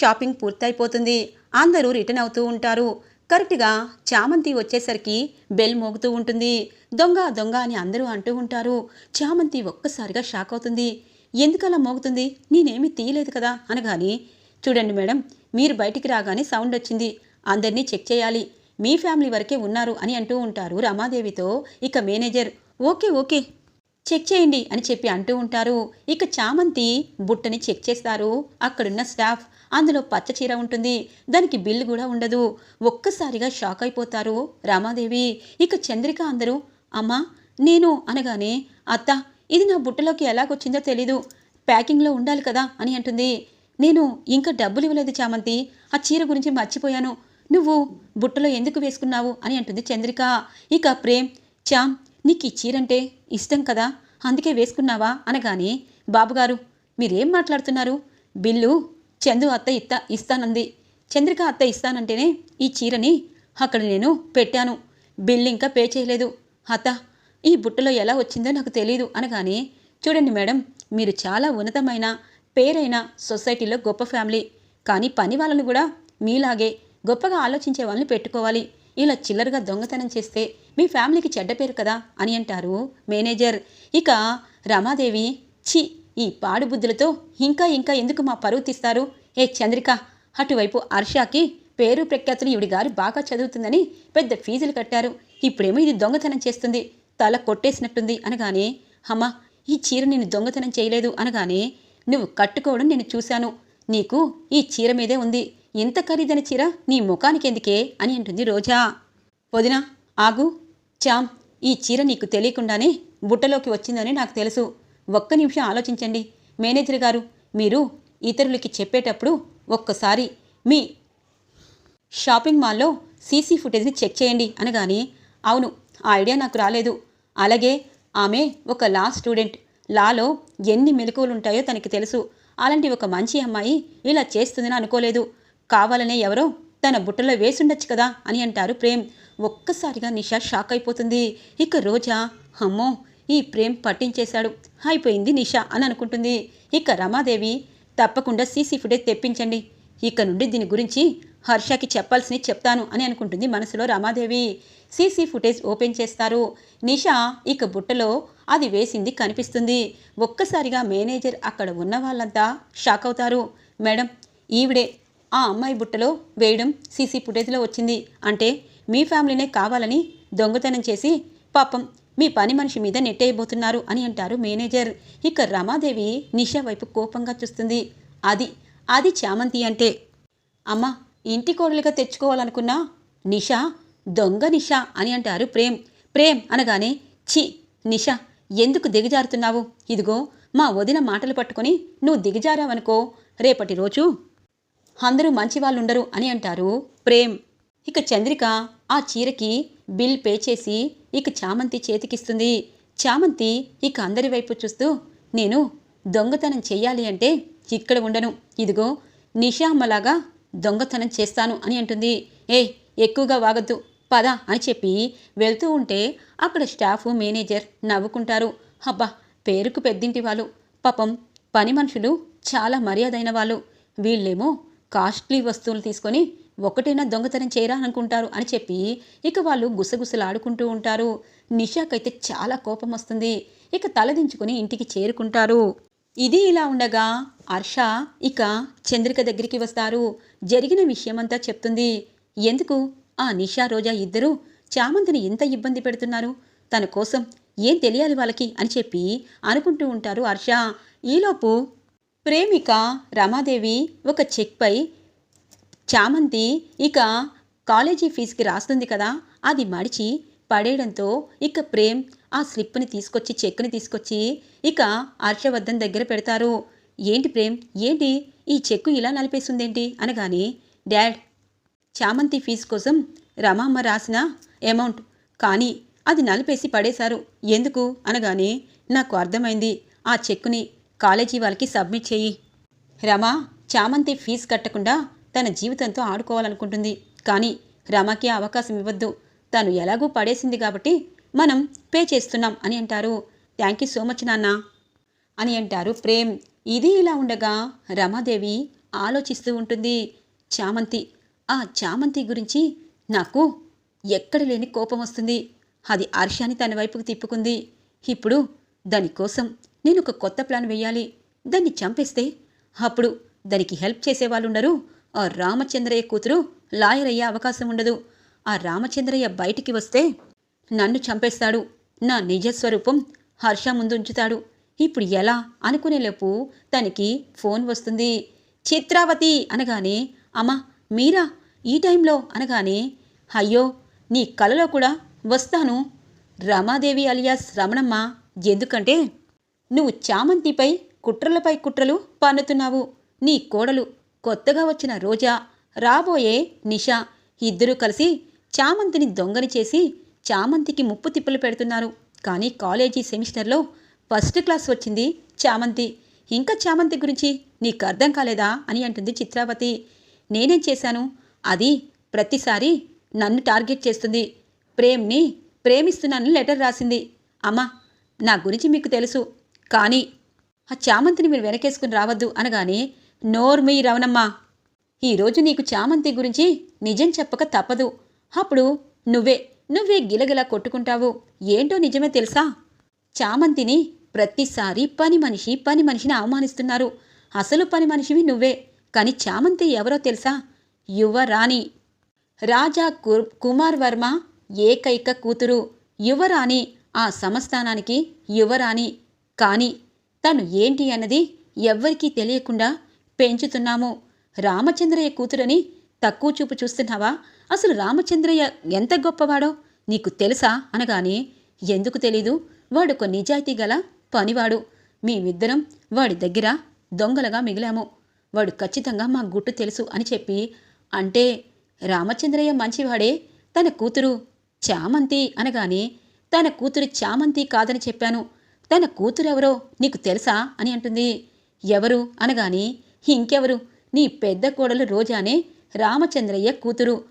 Shopping పూర్తయిపోతుంది. అందరూ return అవుతూ ఉంటారు. కరెక్ట్గా చామంతి వచ్చేసరికి బెల్ మోగుతూ ఉంటుంది. దొంగ దొంగ అని అందరూ అంటూ ఉంటారు. చామంతి ఒక్కసారిగా షాక్ అవుతుంది. ఎందుకలా మోగుతుంది? నేనేమీ తీయలేదు కదా? అనగాని చూడండి మేడం మీరు బయటికి రాగానే సౌండ్ వచ్చింది. అందరినీ చెక్ చేయాలి. మీ ఫ్యామిలీ వరకే ఉన్నారు అని అంటూ ఉంటారు రమాదేవితో ఇక మేనేజర్. ఓకే ఓకే చెక్ చేయండి అని చెప్పి అంటూ ఉంటారు. ఇక చామంతి బుట్టని చెక్ చేస్తారు. అక్కడున్న స్టాఫ్ అందులో పచ్చ చీర ఉంటుంది. దానికి బిల్లు కూడా ఉండదు. ఒక్కసారిగా షాక్ అయిపోతారు రామాదేవి. ఇక చంద్రిక అందరూ అమ్మా నేను అనగానే అత్త ఇది నా బుట్టలోకి ఎలాగొచ్చిందో తెలీదు. ప్యాకింగ్లో ఉండాలి కదా అని అంటుంది. నేను ఇంకా డబ్బులు ఇవ్వలేదు చామంతి. ఆ చీర గురించి మర్చిపోయాను. నువ్వు బుట్టలో ఎందుకు వేసుకున్నావు? అని అంటుంది చంద్రిక. ఇక ప్రేమ్ చామ్ నీకు ఈ చీరంటే ఇష్టం కదా? అందుకే వేసుకున్నావా? అనగానే బాబుగారు మీరేం మాట్లాడుతున్నారు? బిల్లు చందు అత్త ఇత్త ఇస్తానంది. చంద్రిక అత్త ఇస్తానంటేనే ఈ చీరని అక్కడ నేను పెట్టాను. బిల్ ఇంకా పే చేయలేదు. అత్త ఈ బుట్టలో ఎలా వచ్చిందో నాకు తెలియదు అనగానే చూడండి మేడం మీరు చాలా ఉన్నతమైన పేరైన సొసైటీలో గొప్ప ఫ్యామిలీ. కానీ పని వాళ్ళని కూడా మీలాగే గొప్పగా ఆలోచించే వాళ్ళని పెట్టుకోవాలి. ఇలా చిల్లరగా దొంగతనం చేస్తే మీ ఫ్యామిలీకి చెడ్డ పేరు కదా అని అంటారు మేనేజర్. ఇక రమాదేవి ఛీ ఈ పాడుబుద్ధులతో ఇంకా ఇంకా ఎందుకు మా పరువు తీస్తారు? ఏ చంద్రిక అటువైపు హర్షాకి పేరు ప్రఖ్యాతులు ఇవిడి గారు బాగా చదువుతుందని పెద్ద ఫీజులు కట్టారు. ఇప్పుడేమో ఇది దొంగతనం చేస్తుంది. తల కొట్టేసినట్టుంది అనగానే అమ్మ ఈ చీర నేను దొంగతనం చేయలేదు అనగానే నువ్వు కట్టుకోవడం నేను చూశాను. నీకు ఈ చీర మీదే ఉంది. ఇంత ఖరీదైన చీర నీ ముఖానికి ఎందుకే అని అంటుంది రోజా. వదినా ఆగు. చామ్ ఈ చీర నీకు తెలియకుండానే బుట్టలోకి వచ్చిందని నాకు తెలుసు. ఒక్క నిమిషం ఆలోచించండి. మేనేజర్ గారు మీరు ఇతరులకి చెప్పేటప్పుడు ఒక్కసారి మీ షాపింగ్ మాల్లో సీసీ ఫుటేజ్ని చెక్ చేయండి అనగానే అవును ఆ ఐడియా నాకు రాలేదు. అలాగే ఆమె ఒక లా స్టూడెంట్. లాలో ఎన్ని మెలకువలు ఉంటాయో తనకి తెలుసు. అలాంటి ఒక మంచి అమ్మాయి ఇలా చేస్తుందని అనుకోలేదు. కావాలనే ఎవరో తన బుట్టలో వేసుండొచ్చు కదా అని అంటారు ప్రేమ్. ఒక్కసారిగా నిషా షాక్ అయిపోతుంది. ఇక రోజా అమ్మో ఈ ప్రేమ్ పట్టించేశాడు. అయిపోయింది నిషా అని అనుకుంటుంది. ఇక రమాదేవి తప్పకుండా సీసీ ఫుటేజ్ తెప్పించండి. ఇక నుండి దీని గురించి హర్షకి చెప్పాల్సినవి చెప్తాను అని అనుకుంటుంది మనసులో రమాదేవి. సీసీ ఫుటేజ్ ఓపెన్ చేస్తారు. నిషా ఇక బుట్టలో అది వేసింది కనిపిస్తుంది. ఒక్కసారిగా మేనేజర్ అక్కడ ఉన్న వాళ్ళంతా షాక్ అవుతారు. మేడం ఈవిడే ఆ అమ్మాయి బుట్టలో వేయడం సీసీ ఫుటేజ్లో వచ్చింది. అంటే మీ ఫ్యామిలీనే కావాలని దొంగతనం చేసి పాపం మీ పని మనిషి మీద నెట్టేయబోతున్నారు అని అంటారు మేనేజర్. ఇక రమాదేవి నిషా వైపు కోపంగా చూస్తుంది. అది అది చామంతి అంటే. అమ్మ ఇంటి కోడలుగా తెచ్చుకోవాలనుకున్నా నిషా దొంగ నిషా అని అంటారు ప్రేమ్. ప్రేమ్ అనగానే ఛీ నిషా ఎందుకు దిగజారుతున్నావు? ఇదిగో మా వదిన మాటలు పట్టుకొని నువ్వు దిగజారావనుకో రేపటి రోజు అందరూ మంచి వాళ్ళు ఉండరు అని అంటారు ప్రేమ్. ఇక చంద్రిక ఆ చీరకి బిల్ పే చేసి ఇక చామంతి చేతికిస్తుంది. చామంతి ఇక అందరి వైపు చూస్తూ నేను దొంగతనం చెయ్యాలి అంటే ఇక్కడ ఉండను. ఇదిగో నిషామ్మలాగా దొంగతనం చేస్తాను అని అంటుంది. ఏ ఎక్కువగా వాగద్దు పద అని చెప్పి వెళ్తూ ఉంటే అక్కడ స్టాఫ్ మేనేజర్ నవ్వుకుంటారు. అబ్బా పేరుకు పెద్దింటి వాళ్ళు. పాపం పని మనుషులు చాలా మర్యాదైన వాళ్ళు. వీళ్ళేమో కాస్ట్లీ వస్తువులు తీసుకొని ఒకటైనా దొంగతనం చేయరా అనుకుంటారు అని చెప్పి ఇక వాళ్ళు గుసగుసలాడుకుంటూ ఉంటారు. నిషాకైతే చాలా కోపం వస్తుంది. ఇక తలదించుకుని ఇంటికి చేరుకుంటారు. ఇది ఇలా ఉండగా హర్ష ఇక చంద్రిక దగ్గరికి వస్తారు. జరిగిన విషయమంతా చెప్తుంది. ఎందుకు? ఆ నిషా రోజా ఇద్దరూ చామంతిని ఎంత ఇబ్బంది పెడుతున్నారు? తన కోసం ఏం తెలియాలి వాళ్ళకి అని చెప్పి అనుకుంటూ ఉంటారు హర్ష. ఈలోపు ప్రేమిక రమాదేవి ఒక చెక్పై చామంతి ఇక కాలేజీ ఫీజుకి రాస్తుంది కదా అది మడిచి పడేయడంతో ఇక ప్రేమ్ ఆ స్లిప్ని తీసుకొచ్చి చెక్ని తీసుకొచ్చి ఇక హర్షవర్ధన్ దగ్గర పెడతారు. ఏంటి ప్రేమ్? ఏంటి? ఈ చెక్కు ఇలా నలిపేస్తుందేంటి? అనగానే డాడ్ చామంతి ఫీజు కోసం రమామ్మ రాసిన అమౌంట్ కానీ అది నలిపేసి పడేశారు. ఎందుకు? అనగానే నాకు అర్థమైంది. ఆ చెక్కుని కాలేజీ వాళ్ళకి సబ్మిట్ చేయి. రమ చామంతి ఫీజు కట్టకుండా తన జీవితంతో ఆడుకోవాలనుకుంటుంది. కానీ రమకి అవకాశం ఇవ్వద్దు. తను ఎలాగూ పడేసింది కాబట్టి మనం పే చేస్తున్నాం అని అంటారు. థ్యాంక్ యూ సో మచ్ నాన్న అని అంటారు ప్రేమ్. ఇది ఇలా ఉండగా రమాదేవి ఆలోచిస్తూ ఉంటుంది. చామంతి ఆ చామంతి గురించి నాకు ఎక్కడ లేని కోపం వస్తుంది. అది హర్షాన్ని తన వైపుకు తిప్పుకుంది. ఇప్పుడు దానికోసం నేను ఒక కొత్త ప్లాన్ వేయాలి. దాన్ని చంపేస్తే అప్పుడు దానికి హెల్ప్ చేసేవాళ్ళుండరు. ఆ రామచంద్రయ్య కూతురు లాయర్ అయ్యే అవకాశం ఉండదు. ఆ రామచంద్రయ్య బయటికి వస్తే నన్ను చంపేస్తాడు. నా నిజస్వరూపం హర్ష ముందుంచుతాడు. ఇప్పుడు ఎలా అనుకునేలోపు తనకి ఫోన్ వస్తుంది. చిత్రావతి అనగానే అమ్మా మీరా? ఈ టైంలో? అనగానే అయ్యో నీ కలలో కూడా వస్తాను. రమాదేవి అలియాస్ రమణమ్మ ఎందుకంటే నువ్వు చామంతిపై కుట్రలపై కుట్రలు పన్నుతున్నావు. నీ కోడలు కొత్తగా వచ్చిన రోజా రాబోయే నిషా ఇద్దరూ కలిసి చామంతిని దొంగని చేసి చామంతికి ముప్పు తిప్పలు పెడుతున్నారు. కానీ కాలేజీ సెమిస్టర్లో ఫస్ట్ క్లాస్ వచ్చింది చామంతి. ఇంకా చామంతి గురించి నీకు అర్థం కాలేదా అని అంటుంది చిత్రావతి. నేనేం చేశాను? అది ప్రతిసారి నన్ను టార్గెట్ చేస్తుంది. ప్రేమ్ని ప్రేమిస్తున్నానని లెటర్ రాసింది. అమ్మా నా గురించి మీకు తెలుసు. కానీ ఆ చామంతిని మీరు వెనకేసుకుని రావద్దు అనగానే నోర్మి రవణమ్మ ఈరోజు నీకు చామంతి గురించి నిజం చెప్పక తప్పదు. అప్పుడు నువ్వే నువ్వే గిలగిలా కొట్టుకుంటావు. ఏంటో నిజమే తెలుసా? చామంతిని ప్రతిసారి పని మనిషి పని మనిషిని అవమానిస్తున్నారు. అసలు పని మనిషివి నువ్వే. కానీ చామంతి ఎవరో తెలుసా? యువరాణి. రాజా కుమార్ వర్మ ఏకైక కూతురు. యువరాణి ఆ సంస్థానానికి యువరాణి. కానీ తను ఏంటి అన్నది ఎవ్వరికీ తెలియకుండా పెంచుతున్నాము. రామచంద్రయ్య కూతురని తక్కువ చూపు చూస్తున్నావా? అసలు రామచంద్రయ్య ఎంత గొప్పవాడో నీకు తెలుసా? అనగానే ఎందుకు తెలీదు? వాడొక నిజాయితీ గల పనివాడు. మేమిద్దరం వాడి దగ్గర దొంగలుగా మిగిలాము. వాడు ఖచ్చితంగా మా గుట్టు తెలుసు అని చెప్పి అంటే రామచంద్రయ్య మంచివాడే తన కూతురు చామంతి అనగానే తన కూతురు చామంతి కాదని చెప్పాను. తన కూతురెవరో నీకు తెలుసా అని అంటుంది. ఎవరు? అనగానే ఇంకెవరు? నీ పెద్ద కోడలు రోజానే రామచంద్రయ్య కూతురు.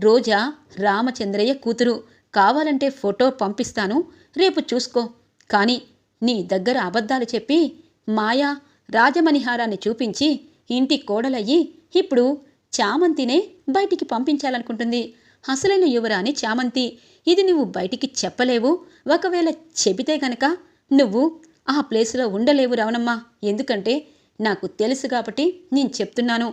రోజా రామచంద్రయ్య కూతురు. కావాలంటే ఫోటో పంపిస్తాను రేపు చూసుకో. కానీ నీ దగ్గర అబద్ధాలు చెప్పి మాయా రాజమణిహారాన్ని చూపించి ఇంటి కోడలయ్యి ఇప్పుడు చామంతినే బయటికి పంపించాలనుకుంటుంది. అసలైన యువరాని చామంతి ఇది నువ్వు బయటికి చెప్పలేవు. ఒకవేళ చెబితే గనక నువ్వు ఆ ప్లేస్లో ఉండలేవు రవణమ్మ. ఎందుకంటే నాకు తెలుసు కాబట్టి నేను చెప్తున్నాను.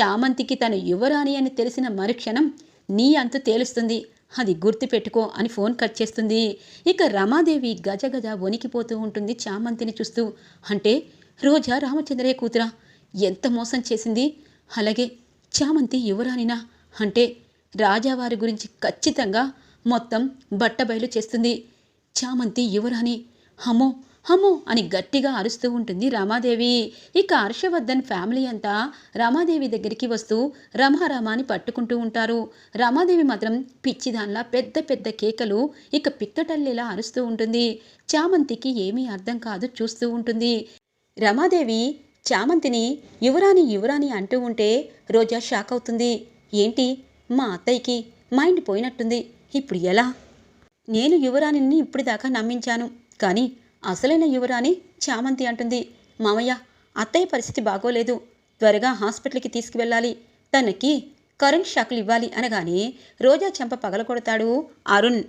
చామంతికి తను యువరాణి అని తెలిసిన మరుక్షణం నీ అంతు తేలుస్తుంది. అది గుర్తుపెట్టుకో అని ఫోన్ కట్ చేస్తుంది. ఇక రమాదేవి గజగజ వణికిపోతూ ఉంటుంది చామంతిని చూస్తూ. అంటే రోజా రామచంద్రయ్య కూతురా ఎంత మోసం చేసింది? అలాగే చామంతి యువరాణినా? అంటే రాజావారి గురించి ఖచ్చితంగా మొత్తం బట్టబయలు చేస్తుంది. చామంతి యువరాణి హమో హమో అని గట్టిగా అరుస్తూ ఉంటుంది రమాదేవి. ఇక హర్షవర్ధన్ ఫ్యామిలీ అంతా రమాదేవి దగ్గరికి వస్తూ రమారమాని పట్టుకుంటూ ఉంటారు. రమాదేవి మాత్రం పిచ్చిదాన్లా పెద్ద పెద్ద కేకలు ఇక పిక్కటల్లిలా అరుస్తూ ఉంటుంది. చామంతికి ఏమీ అర్థం కాదు చూస్తూ ఉంటుంది. రమాదేవి చామంతిని యువరాణి యువరాణి అంటూ ఉంటే రోజా షాక్ అవుతుంది. ఏంటి? మా అత్తయ్యకి మైండ్ పోయినట్టుంది. ఇప్పుడు ఎలా? నేను యువరాణిని ఇప్పటిదాకా నమ్మించాను. కానీ అసలైన యువరాణి చామంతి అంటుంది మామయ్య అత్తయ్య పరిస్థితి బాగోలేదు. త్వరగా హాస్పిటల్కి తీసుకువెళ్ళాలి. తనకి కరెంట్ షాకులు ఇవ్వాలి అనగానే రోజా చెంప పగలకొడతాడు అరుణ్.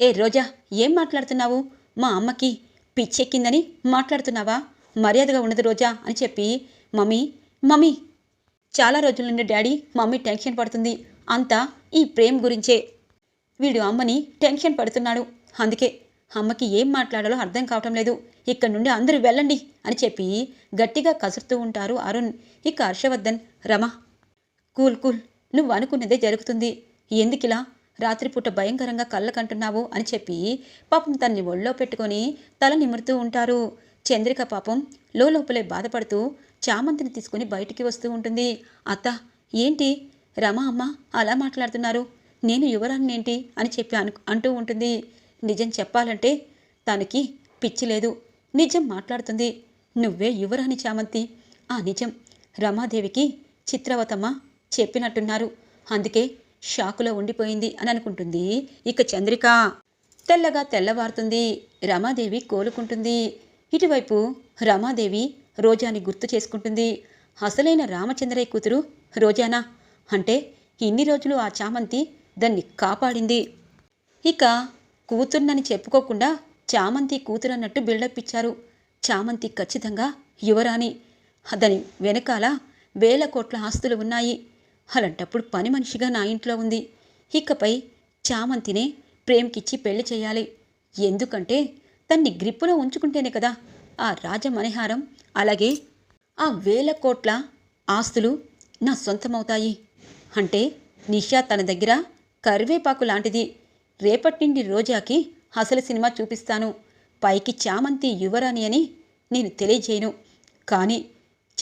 ఏ రోజా ఏం మాట్లాడుతున్నావు? మా అమ్మకి పిచ్చెక్కిందని మాట్లాడుతున్నావా? మర్యాదగా ఉండదు రోజా అని చెప్పి మమ్మీ మమ్మీ. చాలా రోజుల నుండి డాడీ మమ్మీ టెన్షన్ పడుతుంది. అంతా ఈ ప్రేమ్ గురించే. వీడు అమ్మని టెన్షన్ పడుతున్నాడు. అందుకే అమ్మకి ఏం మాట్లాడాలో అర్థం కావటం లేదు. ఇక్కడి నుండి అందరూ వెళ్ళండి అని చెప్పి గట్టిగా కసురుతూ ఉంటారు అరుణ్. ఇక హర్షవర్ధన్ రమ కూల్ కూల్ నువ్వు అనుకున్నదే జరుగుతుంది. ఎందుకిలా రాత్రిపూట భయంకరంగా కళ్ళకంటున్నావు అని చెప్పి పాపం తన్ని ఒళ్ళో పెట్టుకొని తల నిమురుతూ ఉంటారు. చంద్రిక పాపం లోపలే బాధపడుతూ చామంతిని తీసుకుని బయటికి వస్తూ ఉంటుంది. అత్త ఏంటి? రమ అమ్మ అలా మాట్లాడుతున్నారు. నేను యువరాన్నేంటి అని చెప్పి అను అంటూ ఉంటుంది. నిజం చెప్పాలంటే తనకి పిచ్చి లేదు. నిజం మాట్లాడుతుంది. నువ్వే యువరాణి చామంతి. ఆ నిజం రమాదేవికి చిత్రవతమ్మ చెప్పినట్టున్నారు. అందుకే షాకులో ఉండిపోయింది అని అనుకుంటుంది ఇక చంద్రిక. తెల్లగా తెల్లవారుతుంది. రమాదేవి కోలుకుంటుంది. ఇటువైపు రమాదేవి రోజాని గుర్తు చేసుకుంటుంది. అసలైన రామచంద్రయ్య కూతురు రోజానా? అంటే ఇన్ని రోజులు ఆ చామంతి దాన్ని కాపాడింది. ఇక కూతుర్నని చెప్పుకోకుండా చామంతి కూతురన్నట్టు బిల్డప్ ఇచ్చారు. చామంతి ఖచ్చితంగా యువరాణి. అతని వెనకాల వేల కోట్ల ఆస్తులు ఉన్నాయి. అలాంటప్పుడు పని మనిషిగా నా ఇంట్లో ఉంది. ఇకపై చామంతినే ప్రేమ్కిచ్చి పెళ్ళి చేయాలి. ఎందుకంటే తన్ని గ్రిప్పులో ఉంచుకుంటేనే కదా ఆ రాజమణిహారం అలాగే ఆ వేల కోట్ల ఆస్తులు నా సొంతమవుతాయి. అంటే నిషా తన దగ్గర కరివేపాకు లాంటిది. రేపటి నుండి రోజాకి అసలు సినిమా చూపిస్తాను. పైకి చామంతి యువరాణి అని నేను తెలియజేయను. కానీ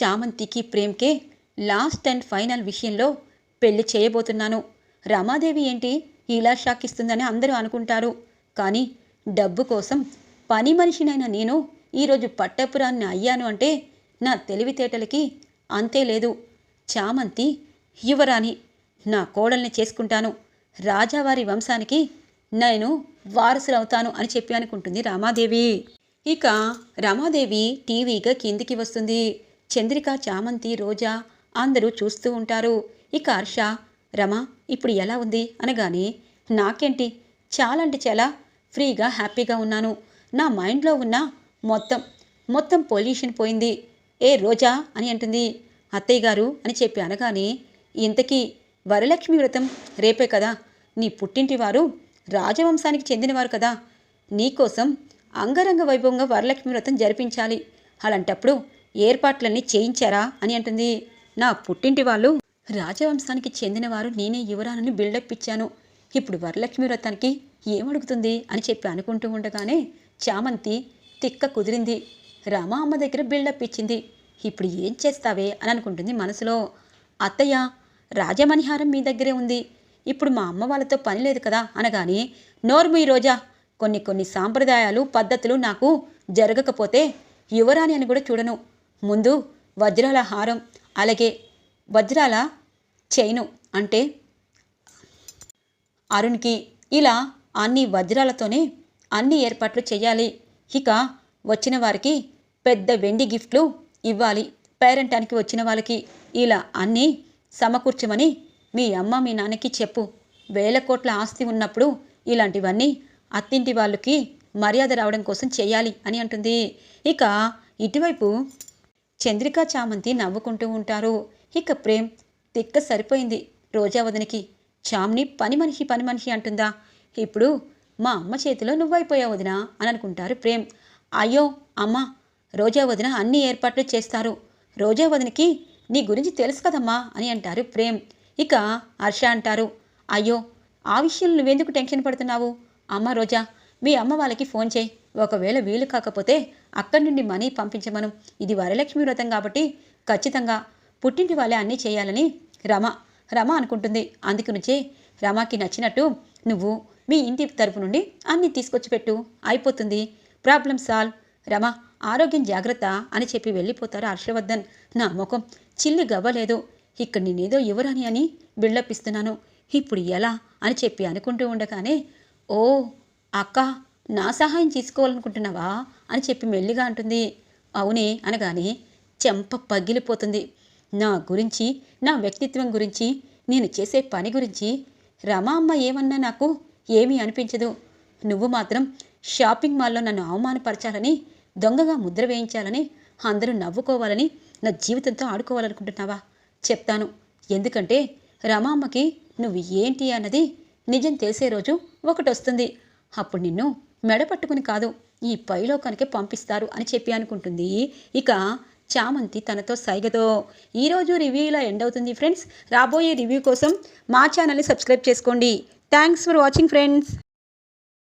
చామంతికి ప్రేమ్కే లాస్ట్ అండ్ ఫైనల్ విషయంలో పెళ్ళి చేయబోతున్నాను. రమాదేవి ఏంటి? ఇలా షాక్ ఇస్తుందని అందరూ అనుకుంటారు. కానీ డబ్బు కోసం పని మనిషినైన నేను ఈరోజు పట్టపురాన్ని అయ్యాను అంటే నా తెలివితేటలకి అంతే లేదు. చామంతి యువరాణి నా కోడల్ని చేసుకుంటాను. రాజావారి వంశానికి నేను వారసులవుతాను అని చెప్పి అనుకుంటుంది రామాదేవి. ఇక రమాదేవి టీవీగా కిందికి వస్తుంది. చంద్రిక చామంతి రోజా అందరూ చూస్తూ ఉంటారు. ఇక హర్ష రమ ఇప్పుడు ఎలా ఉంది? అనగానే నాకేంటి? చాలా అంటే చాలా ఫ్రీగా హ్యాపీగా ఉన్నాను. నా మైండ్లో ఉన్న మొత్తం మొత్తం పొల్యూషన్ పోయింది. ఏ రోజా? అని అంటుంది. అత్తయ్య గారు అని చెప్పి అనగానే ఇంతకీ వరలక్ష్మి వ్రతం రేపే కదా? నీ పుట్టింటి వారు రాజవంశానికి చెందినవారు కదా. నీకోసం అంగరంగ వైభవంగా వరలక్ష్మి వ్రతం జరిపించాలి. అలాంటప్పుడు ఏర్పాట్లన్నీ చేయించారా? అని అంటుంది. నా పుట్టింటి వాళ్ళు రాజవంశానికి చెందినవారు నేనే యువరానని బిల్డప్ ఇచ్చాను. ఇప్పుడు వరలక్ష్మి వ్రతానికి ఏమడుగుతుంది అని చెప్పి అనుకుంటూ ఉండగానే చామంతి తిక్క కుదిరింది. రామ అమ్మ దగ్గర బిల్డప్ ఇచ్చింది. ఇప్పుడు ఏం చేస్తావే? అని అనుకుంటుంది మనసులో. అత్తయ్య రాజమణిహారం మీ దగ్గరే ఉంది. ఇప్పుడు మా అమ్మ వాళ్ళతో పని లేదు కదా అనగానే ఈ రోజా కొన్ని కొన్ని సాంప్రదాయాలు పద్ధతులు నాకు జరగకపోతే యువరాణి అని కూడా చూడను. ముందు వజ్రాల హారం అలాగే వజ్రాల చైను అంటే అరుణ్కి ఇలా అన్ని వజ్రాలతోనే అన్ని ఏర్పాట్లు చేయాలి. ఇక వచ్చిన వారికి పెద్ద వెండి గిఫ్ట్లు ఇవ్వాలి. పేరెంటానికి వచ్చిన వాళ్ళకి ఇలా అన్నీ సమకూర్చమని మీ అమ్మ మీ నాన్నకి చెప్పు. వేల కోట్ల ఆస్తి ఉన్నప్పుడు ఇలాంటివన్నీ అత్తింటి వాళ్ళకి మర్యాద రావడం కోసం చేయాలి అని అంటుంది. ఇక ఇటువైపు చంద్రికా చామంతి నవ్వుకుంటూ ఉంటారు. ఇక ప్రేమ్ తిక్క సరిపోయింది రోజావదనికి చామ్ని పని మనిషి పని మనిషి అంటుందా? ఇప్పుడు మా అమ్మ చేతిలో నువ్వైపోయావు వదినా అని అనుకుంటారు ప్రేమ్. అయ్యో అమ్మ రోజా వదిన అన్ని ఏర్పాట్లు చేస్తారు. రోజా వదినకి నీ గురించి తెలుసు కదమ్మా అని అంటారు ప్రేమ్. ఇక హర్ష అంటారు అయ్యో ఆ విషయం నువ్వెందుకు టెన్షన్ పడుతున్నావు? అమ్మ రోజా మీ అమ్మ వాళ్ళకి ఫోన్ చేయి. ఒకవేళ వీలు కాకపోతే అక్కడి నుండి మనీ పంపించమను. ఇది వరలక్ష్మి వ్రతం కాబట్టి ఖచ్చితంగా పుట్టింటి వాళ్ళే అన్నీ చేయాలని రమ రమ అనుకుంటుంది. అందుకు నుంచే రమాకి నచ్చినట్టు నువ్వు మీ ఇంటి తరపు నుండి అన్నీ తీసుకొచ్చి పెట్టు. అయిపోతుంది. Problem solve. రమ ఆరోగ్యం జాగ్రత్త అని చెప్పి వెళ్ళిపోతారు హర్షవర్ధన్. నా ముఖం చిల్లి గవ్వలేదు. ఇక్కడ నేనేదో యువరాని అని బిల్డప్ ఇస్తున్నాను ఇప్పుడు ఎలా అని చెప్పి అనుకుంటూ ఉండగానే ఓ అక్క నా సహాయం తీసుకోవాలనుకుంటున్నావా అని చెప్పి మెల్లిగా అంటుంది. అవునే అనగానే చెంప పగిలిపోతుంది. నా గురించి నా వ్యక్తిత్వం గురించి నేను చేసే పని గురించి రమా అమ్మ ఏమన్నా నాకు ఏమీ అనిపించదు. నువ్వు మాత్రం షాపింగ్ మాల్లో నన్ను అవమానపరచాలని దొంగగా ముద్ర వేయించాలని అందరూ నవ్వుకోవాలని నా జీవితంతో ఆడుకోవాలనుకుంటున్నావా? చెప్తాను. ఎందుకంటే రమామ్మకి నువ్వు ఏంటి అన్నది నిజం తెలిసే రోజు ఒకటి వస్తుంది అప్పుడు నిన్ను మెడ పట్టుకుని కాదు ఈ పైలోకానికే పంపిస్తారు అని చెప్పి అనుకుంటుంది. ఇక చామంతి తనతో సైగతో ఈరోజు రివ్యూ ఇలా ఎండ్ అవుతుంది ఫ్రెండ్స్. రాబోయే రివ్యూ కోసం మా ఛానల్ని సబ్స్క్రైబ్ చేసుకోండి. Thanks for watching friends.